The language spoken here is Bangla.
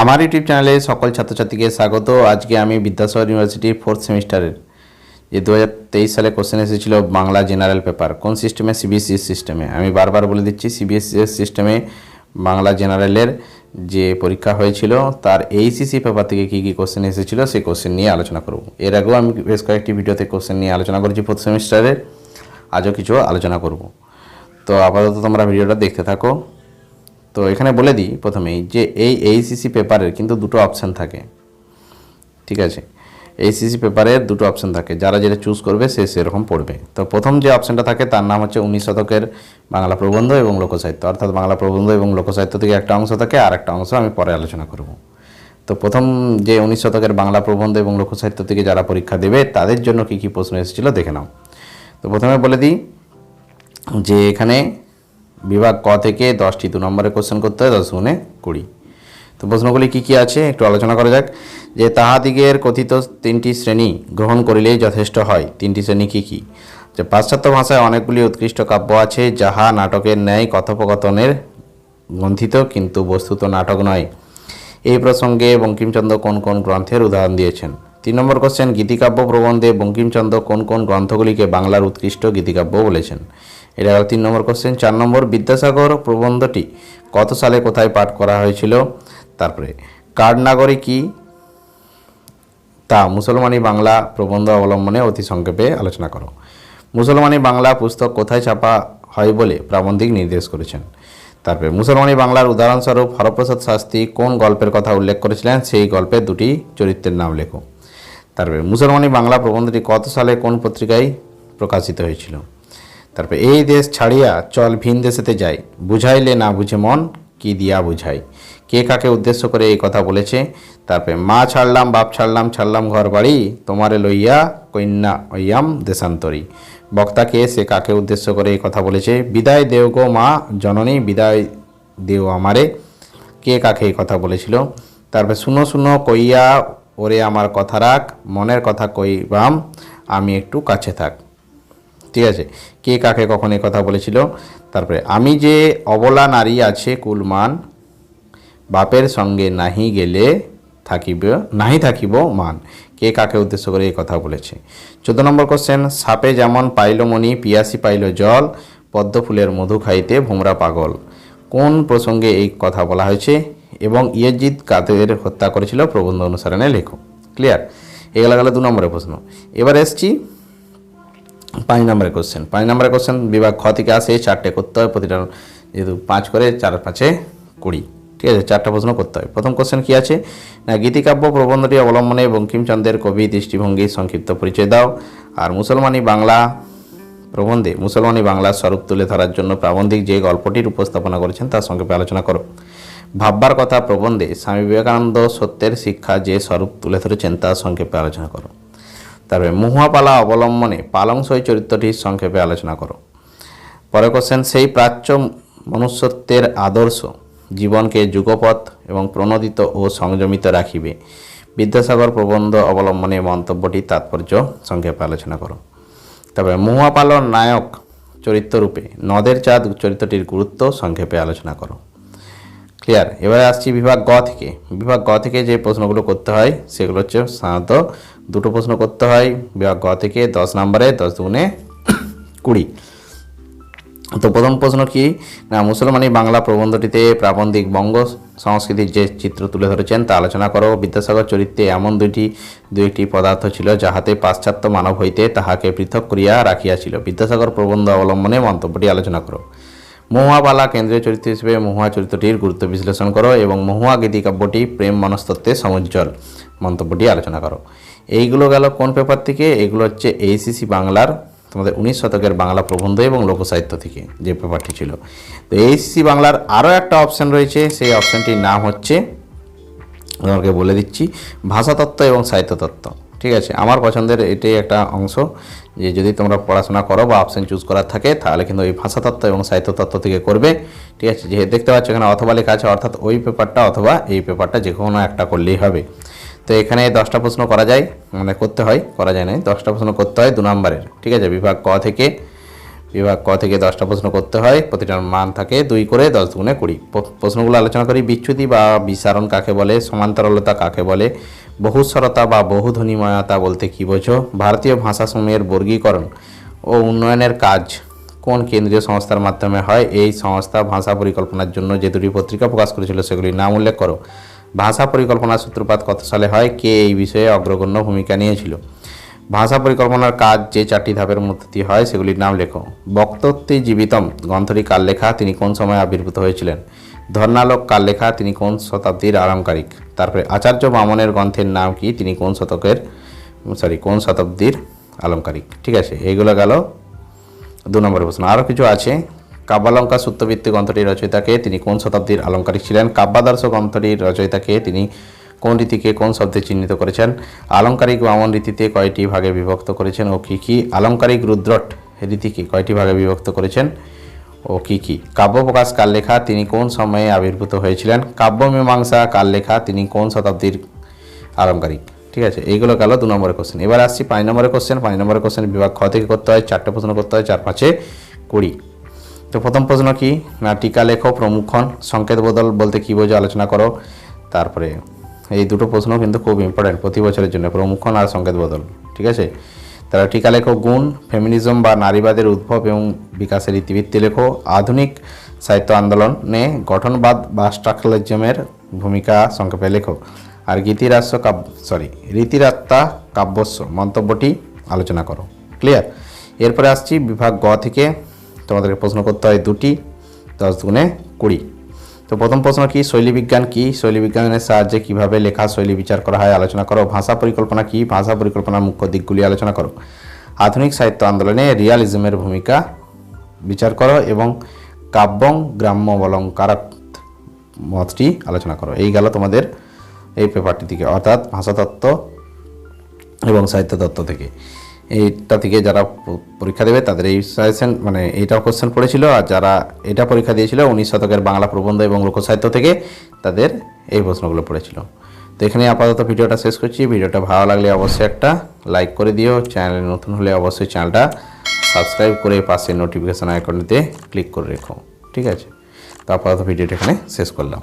আমার ইউটিউব চ্যানেলে সকল ছাত্রছাত্রীকে স্বাগত। আজকে আমি বিদ্যাসাগর ইউনিভার্সিটির ফোর্থ সেমিস্টারের যে দু হাজার তেইশ সালে কোশ্চেন এসেছিল বাংলা জেনারেল পেপার কোন সিস্টেমে সিবিএসসি সিস্টেমে আমি বারবার বলে দিচ্ছি সিবিএসসি সিস্টেমে বাংলা জেনারেলের যে পরীক্ষা হয়েছিল, তার এইসিসি পেপার থেকে কী কী কোশ্চেন এসেছিল সেই কোশ্চেন নিয়ে আলোচনা করব। এর আগেও আমি বেশ কয়েকটি ভিডিওতে কোশ্চেন নিয়ে আলোচনা করেছি ফোর্থ সেমিস্টারের। আজও কিছু আলোচনা করব। তো আপাতত তোমরা ভিডিওটা দেখতে থাকো। তো এখানে বলে দিই প্রথমেই যে এই এইসিসি পেপারের কিন্তু দুটো অপশান থাকে। ঠিক আছে? এইসিসি পেপারের দুটো অপশান থাকে। যারা যেটা চুজ করবে সে সেরকম পড়বে। তো প্রথম যে অপশানটা থাকে তার নাম হচ্ছে উনিশ শতকের বাংলা প্রবন্ধ এবং লোকসাহিত্য। অর্থাৎ বাংলা প্রবন্ধ এবং লোকসাহিত্য থেকে একটা অংশ থাকে, আর একটা অংশ আমি পরে আলোচনা করব। তো প্রথম যে উনিশ শতকের বাংলা প্রবন্ধ এবং লোকসাহিত্য থেকে যারা পরীক্ষা দেবে, তাদের জন্য কী কী প্রশ্ন এসেছিল দেখে নাও। তো প্রথমে বলে দিই যে এখানে বিভাগ ক থেকে দশটি, দু নম্বরে কোশ্চেন করতে হয়, দশ গুণে কুড়ি। তো প্রশ্নগুলি কী কী আছে, একটু আলোচনা করা যাক। যে তাহাদিগের কথিত তিনটি শ্রেণি গ্রহণ করিলেই যথেষ্ট হয়। তিনটি শ্রেণি কী কী? যে পাশ্চাত্য ভাষায় অনেকগুলি উৎকৃষ্ট কাব্য আছে, যাহা নাটকের ন্যায় কথোপকথনের গ্রন্থিত, কিন্তু বস্তুত নাটক নয়। এই প্রসঙ্গে বঙ্কিমচন্দ্র কোন কোন গ্রন্থের উদাহরণ দিয়েছেন? তিন নম্বর কোশ্চেন গীতিকাব্য প্রবন্ধে বঙ্কিমচন্দ্র কোন কোন গ্রন্থগুলিকে বাংলার উৎকৃষ্ট গীতিকাব্য বলেছেন? এটা গেল তিন নম্বর কোশ্চেন চার নম্বর, বিদ্যাসাগর প্রবন্ধটি কত সালে কোথায় পাঠ করা হয়েছিল? তারপরে কার্ডনাগরী কি? তা মুসলমানি বাংলা প্রবন্ধ অবলম্বনে অতি সংক্ষেপে আলোচনা করো। মুসলমানি বাংলা পুস্তক কোথায় ছাপা হয় বলে প্রাবন্ধিক নির্দেশ করেছেন। তারপরে, মুসলমানি বাংলার উদাহরণস্বরূপ হরপ্রসাদ শাস্ত্রী কোন গল্পের কথা উল্লেখ করেছিলেন? সেই গল্পের দুটি চরিত্রের নাম লেখো। তারপরে, মুসলমানি বাংলা প্রবন্ধটি কত সালে কোন পত্রিকায় প্রকাশিত হয়েছিল? তারপরে এই দেশ ছাড়িয়া চল ভিন দেশেতে যাই। বুঝাইলে না বুঝে মন, কি দিয়া বুঝাই? কে কাকে উদ্দেশ্য করে এই কথা বলেছে? তারপরে, মা ছাড়লাম, বাপ ছাড়লাম ছাড়লাম ঘর বাড়ি, তোমারে লইয়া কন্যা ওইয়াম দেশান্তরী। বক্তাকে সে কাকে উদ্দেশ্য করে এই কথা বলেছে? বিদায় দেও গো মা জননী, বিদায় দেও আমারে। কে কাকে এই কথা বলেছিল? তারপরে, শুনো শুনো, কইয়া ওরে আমার কথা রাখ, মনের কথা কইবাম, আমি একটু কাছে থাক। ঠিক আছে। কে কাকে কখন কথা বলেছিল? তারপরে, আমি যে অবলা নারী আছে কুলমান, বাপের সঙ্গে নাহি গেলে থাকিব, নাহি থাকিব মান। কে কাকে উদ্দেশ্য করে এই কথা বলেছে? চোদ্দ নম্বর কোশ্চেন সাপে যেমন পাইল মণি, পিয়াসি পাইল জল, পদ্ম ফুলের মধু খাইতে ভোমরা পাগল। কোন প্রসঙ্গে এই কথা বলা হয়েছে? এবং ইয়েজিৎ কাদের হত্যা করেছিল? প্রবন্ধ অনুসারণে লেখো। ক্লিয়ার? এগুলো গেল দু নম্বরের প্রশ্ন। এবার এসছি পাঁচ নম্বরের কোশ্চেন পাঁচ নম্বরের কোশ্চেন বিভাগ খ থেকে আসে, চারটে করতে হয়, প্রতিটা যেহেতু পাঁচ করে চার পাঁচে কুড়ি। ঠিক আছে, চারটা প্রশ্ন করতে হয়। প্রথম কোশ্চেন কী আছে? না, গীতিকাব্য, প্রবন্ধটি অবলম্বনে বঙ্কিমচন্দ্রের কবি দৃষ্টিভঙ্গি, সংক্ষিপ্ত পরিচয় দাও। আর মুসলমানি বাংলা প্রবন্ধে, মুসলমানি বাংলার স্বরূপ তুলে ধরার জন্য প্রাবন্ধিক যে গল্পটির উপস্থাপনা করেছেন, তার সংক্ষেপে আলোচনা করো। ভাববার কথা, প্রবন্ধে স্বামী বিবেকানন্দ সত্যের শিক্ষা যে স্বরূপ তুলে ধরেছেন, তার সংক্ষেপে আলোচনা করো। তারপরে মহুয়াপালা অবলম্বনে পালংসই চরিত্রটির সংক্ষেপে আলোচনা করো। পরে কোশ্চেন সেই প্রাচ্য মনুষ্যত্বের আদর্শ জীবনকে যুগপথ এবং প্রণোদিত ও সংযমিত রাখিবে। বিদ্যাসাগর প্রবন্ধ অবলম্বনে মন্তব্যটি তাৎপর্য সংক্ষেপে আলোচনা করো। তারপরে মহুয়াপালর নায়ক চরিত্ররূপে নদের চাঁদ চরিত্রটির গুরুত্ব সংক্ষেপে আলোচনা করো। ক্লিয়ার এবারে আসছি বিভাগ গ থেকে। বিভাগ গ থেকে যে প্রশ্নগুলো করতে হয়, সেগুলো হচ্ছে সাধারণত দুটো প্রশ্ন করতে হয়। বিভাগ গ থেকে দশ নম্বরে, দশ দুগুণে কুড়ি। তো প্রথম প্রশ্ন কি? না, মুসলমানি বাংলা প্রবন্ধটিতে প্রাবন্ধিক বঙ্গ সংস্কৃতির যে চিত্র তুলে ধরেছেন, তা আলোচনা করো। বিদ্যাসাগর চরিত্রে এমন দুইটি দু একটি পদার্থ ছিল যাহাতে পাশ্চাত্য মানব হইতে তাহাকে পৃথক করিয়া রাখিয়াছিল। বিদ্যাসাগর প্রবন্ধ অবলম্বনে মন্তব্যটি আলোচনা করো। মহুয়াবালা কেন্দ্রীয় চরিত্র হিসেবে মহুয়া চরিত্রটির গুরুত্ব বিশ্লেষণ করো এবং মহুয়া গীতিকাব্যটি প্রেম মনস্তত্ত্বে সমুজ্জ্বল মন্তব্যটি আলোচনা করো। এইগুলো গেল কোন পেপার থেকে? এগুলো হচ্ছে এইসিসি বাংলার তোমাদের উনিশ শতকের বাংলা প্রবন্ধ এবং লোকসাহিত্য থেকে যে পেপারটি ছিল। তো এইসিসি বাংলার আরও একটা অপশান রয়েছে, সেই অপশানটির নাম হচ্ছে, তোমাকে বলে দিচ্ছি, ভাষাতত্ত্ব এবং সাহিত্যতত্ত্ব। ঠিক আছে? আমার পছন্দের এটাই একটা অংশ। যে যদি তোমরা পড়াশোনা করো বা অপশান চুজ করার থাকে, তাহলে কিন্তু ওই ভাষাতত্ত্ব এবং সাহিত্যতত্ত্ব থেকে করবে। ঠিক আছে? যে দেখতে পাচ্ছ এখানে অথবা লেখা আছে, অর্থাৎ ওই পেপারটা অথবা এই পেপারটা যে কোনো একটা করলেই হবে। তো এখানে দশটা প্রশ্ন করা যায় মানে করতে হয়, করা যায় না। দশটা প্রশ্ন করতে হয় দু নম্বরের। ঠিক আছে? বিভাগ ক থেকে, বিভাগ ক থেকে দশটা প্রশ্ন করতে হয়, প্রতিটার মান থাকে দুই করে দশ গুণে কুড়ি। প্রশ্নগুলো আলোচনা করি। বিচ্যুতি বা বিসারণ কাকে বলে? সমান্তরালতা কাকে বলে? বহুস্বরতা বা বহুধ্বনিময়তা বলতে কী বোঝো? ভারতীয় ভাষাসমূহের বর্গীকরণ ও উন্নয়নের কাজ কোন কেন্দ্রীয় সংস্থার মাধ্যমে হয়? এই সংস্থা ভাষা পরিকল্পনার জন্য যে দুটি পত্রিকা প্রকাশ করেছিল সেগুলির নাম উল্লেখ করো। ভাষা পরিকল্পনার সূত্রপাত কত সালে হয়? কে এই বিষয়ে অগ্রগণ্য ভূমিকা নিয়েছিল? ভাষা পরিকল্পনার কাজ যে চারটি ধাপের মধ্যে হয় সেগুলির নাম লেখো। বক্তব্যে জীবিতম গ্রন্থটি কার লেখা তিনি কোন সময় আবির্ভূত হয়েছিলেন? ধর্ণালোক কার লেখা তিনি কোন শতাব্দীর আলংকারিক তারপরে আচার্য বামনের গ্রন্থের নাম কি? তিনি কোন শতকের, সরি, কোন শতাব্দীর আলংকারিক ঠিক আছে, এইগুলো গেল দু নম্বরের প্রশ্ন। আরও কিছু আছে? কাব্যালঙ্কা সূত্রভিত্তিক গ্রন্থটির রচয়িতাকে তিনি কোন শতাব্দীর আলংকারিক ছিলেন? কাব্যাদর্শ গ্রন্থটির রচয়িতাকে তিনি কোন রীতিকে, কোন শব্দে চিহ্নিত করেছেন? আলংকারিক বামন রীতিতে কয়টি ভাগে বিভক্ত করেছেন ও কী কী? আলংকারিক রুদ্রট রীতিকে কয়টি ভাগে বিভক্ত করেছেন? ও কী কী? কাব্যপ্রকাশ কার লেখা? তিনি কোন সময়ে আবির্ভূত হয়েছিলেন? কাব্যমীমাংসা কার লেখা? তিনি কোন শতাব্দীর আলংকারিক ঠিক আছে, এইগুলো গেল দু নম্বরের কোশ্চেন এবার আসছি পাঁচ নম্বরের কোশ্চেন পাঁচ নম্বরের কোশ্চেন বিভাগ খ থেকে করতে হয়, চারটে প্রশ্ন করতে হয়, চার পাঁচে কুড়ি। তো প্রথম প্রশ্ন কি? না, টিকা লেখো প্রমুখন সংকেত বদল বলতে কী বোঝো আলোচনা করো। তারপরে এই দুটো প্রশ্ন কিন্তু খুব ইম্পর্টেন্ট প্রতি বছরের জন্য প্রমুখন আর সংকেত বদল। ঠিক আছে? তারা টিকা লেখো গুণ, ফেমিনিজম বা নারীবাদের উদ্ভব এবং বিকাশের ইতিবৃত্তি লেখো। আধুনিক সাহিত্য আন্দোলনে গঠনবাদ বা স্ট্রাকচারালিজমের ভূমিকা সংক্ষেপে লেখো। আর গীতিরাস্য কাব্য সরি রীতিরাত্মা কাব্যস্য মন্তব্যটি আলোচনা করো। ক্লিয়ার এরপরে আসছি বিভাগ গ থেকে। তোমাদেরকে প্রশ্ন করতে হয় দুটি, দশ গুণে কুড়ি। তো প্রথম প্রশ্ন কি শৈলী বিজ্ঞান কি? শৈলী বিজ্ঞানের সাহায্যে কীভাবে লেখা শৈলী বিচার করা হয় আলোচনা করো। ভাষা পরিকল্পনা কি? ভাষা পরিকল্পনার মুখ্য দিকগুলি আলোচনা করো। আধুনিক সাহিত্য আন্দোলনে রিয়ালিজমের ভূমিকা বিচার করো এবং কাব্যং গ্রাম্য অলঙ্কারাত মতটি আলোচনা করো। এই গেল তোমাদের এই পেপারটি থেকে, অর্থাৎ ভাষাতত্ত্ব এবং সাহিত্য তত্ত্ব থেকে। এইটা থেকে যারা পরীক্ষা দেবে তাদের এই সাজেশন মানে এইটা কোশ্চেন পড়েছিল আর যারা এটা পরীক্ষা দিয়েছিল উনিশ শতকের বাংলা প্রবন্ধ এবং লোকসাহিত্য থেকে তাদের এই প্রশ্নগুলো পড়েছিল। তো এখানে আপাতত ভিডিওটা শেষ করছি। ভিডিওটা ভালো লাগলে অবশ্যই একটা লাইক করে দিও। চ্যানেলে নতুন হলে অবশ্যই চ্যানেলটা সাবস্ক্রাইব করে পাশে নোটিফিকেশান আইকনটিতে ক্লিক করে রেখো। ঠিক আছে? তো আপাতত ভিডিওটা এখানে শেষ করলাম।